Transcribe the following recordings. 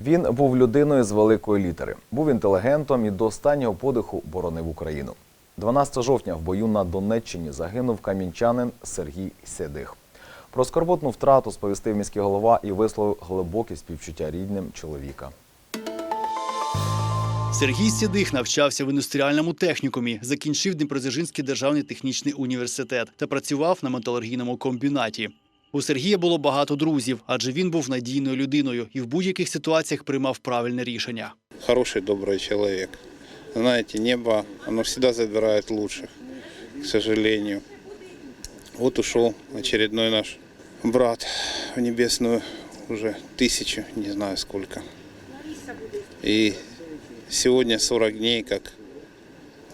Він був людиною з великої літери, був інтелігентом і до останнього подиху боронив Україну. 12 жовтня в бою на Донеччині загинув камінчанин Сергій Седих. Про скорботну втрату сповістив міський голова і висловив глибоке співчуття рідним чоловіка. Сергій Сідих навчався в індустріальному технікумі, закінчив Дніпродзержинський державний технічний університет та працював на металургійному комбінаті. У Сергія було багато друзів, адже він був надійною людиною і в будь-яких ситуаціях приймав правильне рішення. хороший, добрый человек. Знаете, небо, оно всегда забирает лучших, к сожалению. Вот ушел очередной наш брат в небесную уже тысячу, не знаю сколько. И сегодня 40 дней, как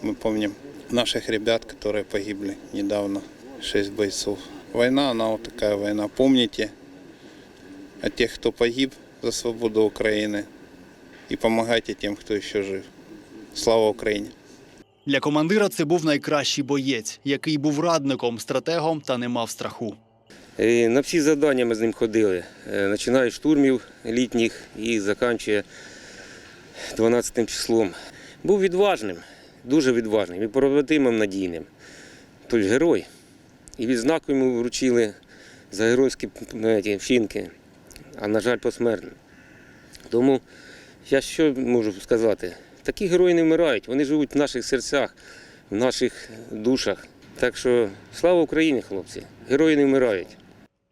мы помним наших ребят, которые погибли недавно, 6 бойцов. Война, она вот такая война. Помните о тех, кто погиб за свободу Украины, і допомагайте тим, хто ще жив. Слава Україні! Для командира це був найкращий боєць, який був радником, стратегом та не мав страху. І на всі завдання ми з ним ходили. Е, Починає з штурмів літніх і закінчує 12 числом. Був відважним, дуже відважним і побратимом надійним. Тобто герой. І відзнаку йому вручили за геройські вчинки, а на жаль, посмертно. Тому я що можу сказати? Такі герої не вмирають, вони живуть в наших серцях, в наших душах. Так що слава Україні, хлопці! Герої не вмирають.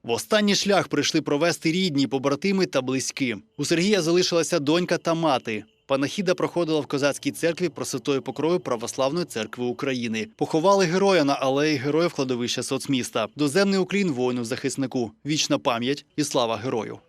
В останній шлях прийшли провести рідні, побратими та близькі. У Сергія залишилася донька та мати. Панахіда проходила в козацькій церкві Просвятої Покрою Православної церкви України. Поховали героя на алеї героїв кладовища соцміста. Доземний уклін воїну захиснику. Вічна пам'ять і слава герою.